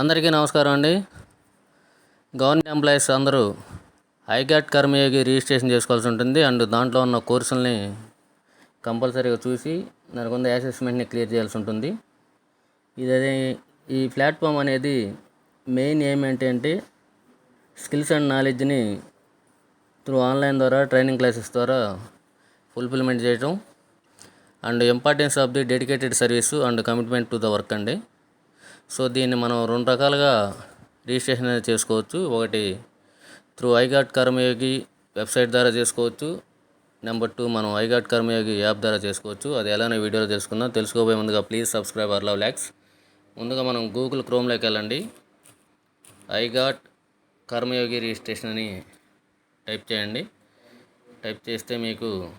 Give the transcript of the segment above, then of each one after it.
అందరికీ నమస్కారం అండి. గవర్నమెంట్ ఎంప్లాయీస్ అందరూ ఐగాట్ కర్మయోగి రిజిస్ట్రేషన్ చేసుకోవాల్సి ఉంటుంది. అండ్ దాంట్లో ఉన్న కోర్సుల్ని కంపల్సరీగా చూసి దానికి ఉన్న అసెస్మెంట్ని క్లియర్ చేయాల్సి ఉంటుంది. ఇది ఈ ప్లాట్ఫామ్ అనేది మెయిన్ ఏం ఏంటంటే స్కిల్స్ అండ్ నాలెడ్జ్ని త్రూ ఆన్లైన్ ద్వారా ట్రైనింగ్ క్లాసెస్ ద్వారా ఫుల్ఫిల్మెంట్ చేయటం. And importance of the dedicated service and commitment to the work అండి. సో దీన్ని మనం రెండు రకాలుగా రిజిస్ట్రేషన్ అనేది చేసుకోవచ్చు. ఒకటి త్రూ ఐగాట్ కర్మయోగి వెబ్సైట్ ద్వారా చేసుకోవచ్చు. నెంబర్ టూ మనం ఐగాట్ కర్మయోగి యాప్ ద్వారా చేసుకోవచ్చు. అది ఎలానే వీడియోలో తెలుసుకుందాం. తెలుసుకోబోయే ముందుగా please subscribe R love lakhs. ముందుగా మనం గూగుల్ క్రోమ్లోకి వెళ్ళండి. ఐగాట్ కర్మయోగి రిజిస్ట్రేషన్ అని టైప్ చేయండి. టైప్ చేస్తే మీకు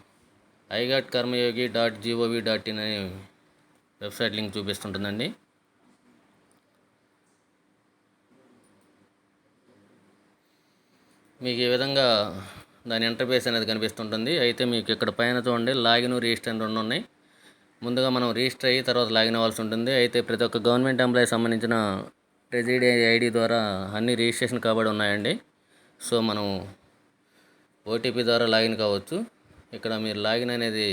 iGOT Karmayogi dot GOV dot in అనే వెబ్సైట్ లింక్ చూపిస్తుంటుందండి. మీకు ఈ విధంగా దాని ఇంటర్ఫేస్ అనేది కనిపిస్తుంటుంది. అయితే మీకు ఇక్కడ పైన చూడండి లాగిన్ రిజిస్టర్ అని రెండు ఉన్నాయి. ముందుగా మనం రిజిస్టర్ అయ్యి తర్వాత లాగిన్ అవ్వాల్సి ఉంటుంది. అయితే ప్రతి ఒక్క గవర్నమెంట్ ఎంప్లాయీ సంబంధించిన ట్రెజరీ ఐడి ద్వారా అన్ని రిజిస్ట్రేషన్ కాబడి ఉన్నాయండి. సో మనం ఓటీపీ ద్వారా లాగిన్ కావచ్చు. ఇక్కడ మీరు లాగిన్ అనేది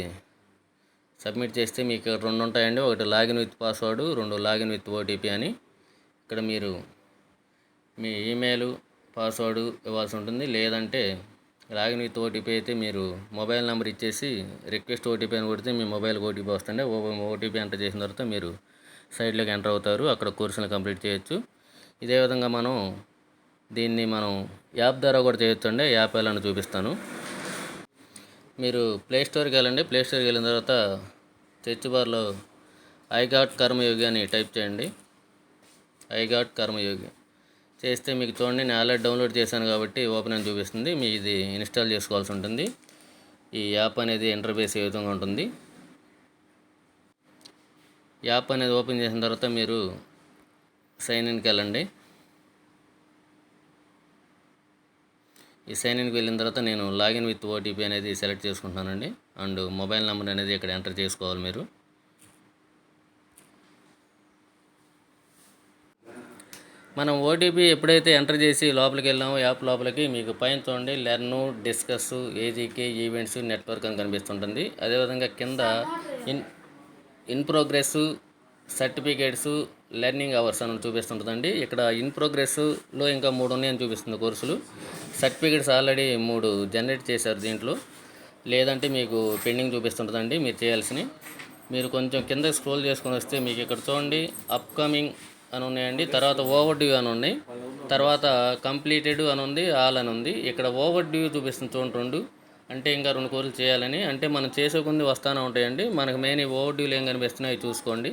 సబ్మిట్ చేస్తే మీకు ఇక్కడ రెండు ఉంటాయండి. ఒకటి లాగిన్ విత్ పాస్వర్డ్ రెండు లాగిన్ విత్ ఓటీపీ అని. ఇక్కడ మీరు మీ ఈమెయిల్ పాస్వర్డ్ ఇవ్వాల్సి ఉంటుంది. లేదంటే లాగిన్ విత్ ఓటీపీ అయితే మీరు మొబైల్ నెంబర్ ఇచ్చేసి రిక్వెస్ట్ ఓటీపీ అని కొడితే మీ మొబైల్కి ఓటీపీ వస్తుండే ఓటీపీ ఎంటర్ చేసిన తర్వాత మీరు సైట్లోకి ఎంటర్ అవుతారు. అక్కడ కోర్సులు కంప్లీట్ చేయొచ్చు. ఇదే విధంగా మనం దీన్ని మనం యాప్ ద్వారా కూడా చేయొచ్చు అండి. యాప్ ఎలా చూపిస్తాను. మీరు ప్లే స్టోర్కి వెళ్ళండి. ప్లే స్టోర్కి వెళ్ళిన తర్వాత సెర్చ్ బార్లో ఐ కర్మయోగి అని టైప్ చేయండి. ఐ కర్మయోగి. చేస్తే మీకు చూడండి నేను ఆల్రెడీ డౌన్లోడ్ చేశాను కాబట్టి ఓపెన్ అని చూపిస్తుంది. మీ ఇది ఇన్స్టాల్ చేసుకోవాల్సి ఉంటుంది. ఈ యాప్ అనేది ఇంటర్ఫేస్ ఏ విధంగా ఉంటుంది? యాప్ అనేది ఓపెన్ చేసిన తర్వాత మీరు సైన్ ఇన్కి వెళ్ళండి. ఈ సైన్ ఇన్కి వెళ్ళిన తర్వాత నేను లాగిన్ విత్ ఓటీపీ అనేది సెలెక్ట్ చేసుకుంటున్నానండి. అండ్ మొబైల్ నెంబర్ అనేది ఇక్కడ ఎంటర్ చేసుకోవాలి మీరు. మనం ఓటీపీ ఎప్పుడైతే ఎంటర్ చేసి లోపలికి వెళ్ళామో యాప్ లోపలికి మీకు పైన చూడండి లెర్ను డిస్కస్ ఏజీకే ఈవెంట్స్ నెట్వర్క్ అని కనిపిస్తుంటుంది. అదేవిధంగా కింద in in progress certificates learning hours అని చూపిస్తుంటుందండి. ఇక్కడ ఇన్ ప్రోగ్రెస్లో ఇంకా మూడు ఉన్నాయని చూపిస్తుంది కోర్సులు. సర్టిఫికేట్స్ ఆల్రెడీ మూడు జనరేట్ చేశారు దీంట్లో. లేదంటే మీకు పెండింగ్ చూపిస్తుంటుందండి మీరు చేయాల్సినవి. మీరు కొంచెం కింద స్క్రోల్ చేసుకొని వస్తే మీకు ఇక్కడ చూడండి అప్కమింగ్ అని ఉన్నాయండి తర్వాత ఓవర్ డ్యూ అని ఉన్నాయి తర్వాత కంప్లీటెడ్ అని ఉంది ఆల్ అని ఉంది ఇక్కడ ఓవర్ డ్యూ చూపిస్తుంది చూడండి రెండు. అంటే ఇంకా రెండు కోర్సులు చేయాలని. అంటే మనం చేసే కొంది వస్తానే ఉంటాయండి. మనకు మెయిన్ ఈ ఓవర్ డ్యూలు ఏం కనిపిస్తున్నాయి చూసుకోండి.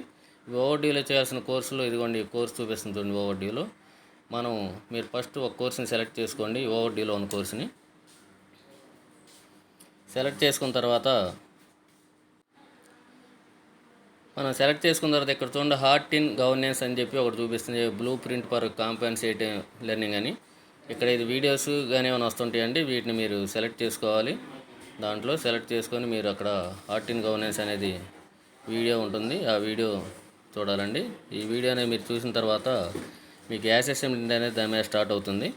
ఓవర్ డ్యూలో చేయాల్సిన కోర్సులు ఇదిగోండి కోర్సు చూపిస్తుంది చూడండి ఓవర్ డ్యూలో మనం మీరు ఫస్ట్ ఒక కోర్సుని సెలెక్ట్ చేసుకోండి ఓవర్ డ్యూలో ఉన్న కోర్సుని. సెలెక్ట్ చేసుకున్న తర్వాత మనం సెలెక్ట్ చేసుకున్న తర్వాత ఇక్కడ చూడండి హార్ట్ ఇన్ గవర్నెన్స్ అని చెప్పి ఒకటి చూపిస్తుంది. Blue print for compensate learning అని. ఇక్కడ ఇది వీడియోస్ కానీ ఏమైనా వస్తుంటాయండి వీటిని మీరు సెలెక్ట్ చేసుకోవాలి. దాంట్లో సెలెక్ట్ చేసుకొని మీరు అక్కడ హార్ట్ ఇన్ గవర్నెన్స్ అనేది వీడియో ఉంటుంది. ఆ వీడియో చూడాలండి. ఈ వీడియో అనేది మీరు చూసిన తర్వాత మీకు యాసెస్ అనేది దాని మీద స్టార్ట్ అవుతుంది.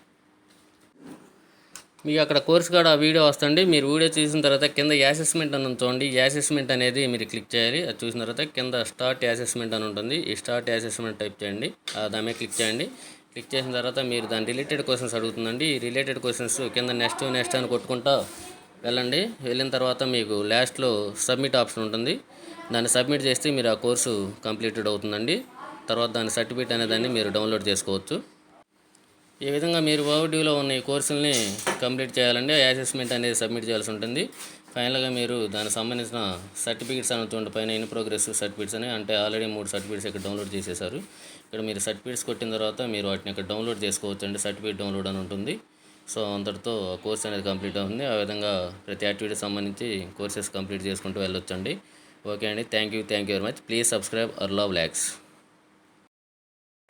మీకు అక్కడ కోర్స్ కాడ ఆ వీడియో వస్తుంది. మీరు వీడియో చూసిన తర్వాత కింద యాసెస్మెంట్ అని చూడండి. యాసెస్మెంట్ అనేది మీరు క్లిక్ చేయాలి. అది చూసిన తర్వాత కింద స్టార్ట్ యాసెస్మెంట్ అని ఉంటుంది. ఈ స్టార్ట్ యాసెస్మెంట్ టైప్ చేయండి. దాని క్లిక్ చేయండి. క్లిక్ చేసిన తర్వాత మీరు దాని రిలేటెడ్ క్వశ్చన్స్ అడుగుతుందండి. ఈ రిలేటెడ్ క్వశ్చన్స్ కింద నెక్స్ట్ నెక్స్ట్ అని కొట్టుకుంటా వెళ్ళండి. వెళ్ళిన తర్వాత మీకు లాస్ట్లో సబ్మిట్ ఆప్షన్ ఉంటుంది. దాన్ని సబ్మిట్ చేస్తే మీరు ఆ కోర్సు కంప్లీటెడ్ అవుతుందండి. తర్వాత దాని సర్టిఫికేట్ అనేదాన్ని మీరు డౌన్లోడ్ చేసుకోవచ్చు. ఈ విధంగా మీరు ఓవర్డ్యూలో ఉన్న ఈ కోర్సుల్ని కంప్లీట్ చేయాలంటే అసెస్మెంట్ అనేది సబ్మిట్ చేయాల్సి ఉంటుంది. ఫైనల్గా మీరు దానికి సంబంధించిన సర్టిఫికేట్స్ అనుకోండి పైన ఇన్ ప్రోగ్రెస్ సర్టిఫికేట్స్ అని అంటే ఆల్రెడీ మూడు సర్టిఫికేట్స్ ఇక్కడ డౌన్లోడ్ చేసేసారు ఇక్కడ మీరు సర్టిఫికేట్స్ కొట్టిన తర్వాత మీరు వాటిని ఇక్కడ డౌన్లోడ్ చేసుకోవచ్చు అండి సర్టిఫికేట్ డౌన్లోడ్ అని ఉంటుంది. సో అంతటితో కోర్స్ అనేది కంప్లీట్ అవుతుంది. ఆ విధంగా ప్రతి యాక్టివిటీ సంబంధించి కోర్సెస్ కంప్లీట్ చేసుకుంటూ వెళ్ళొచ్చండి. ఓకే అండి. Thank you. Thank you very much. Please subscribe R love lakhs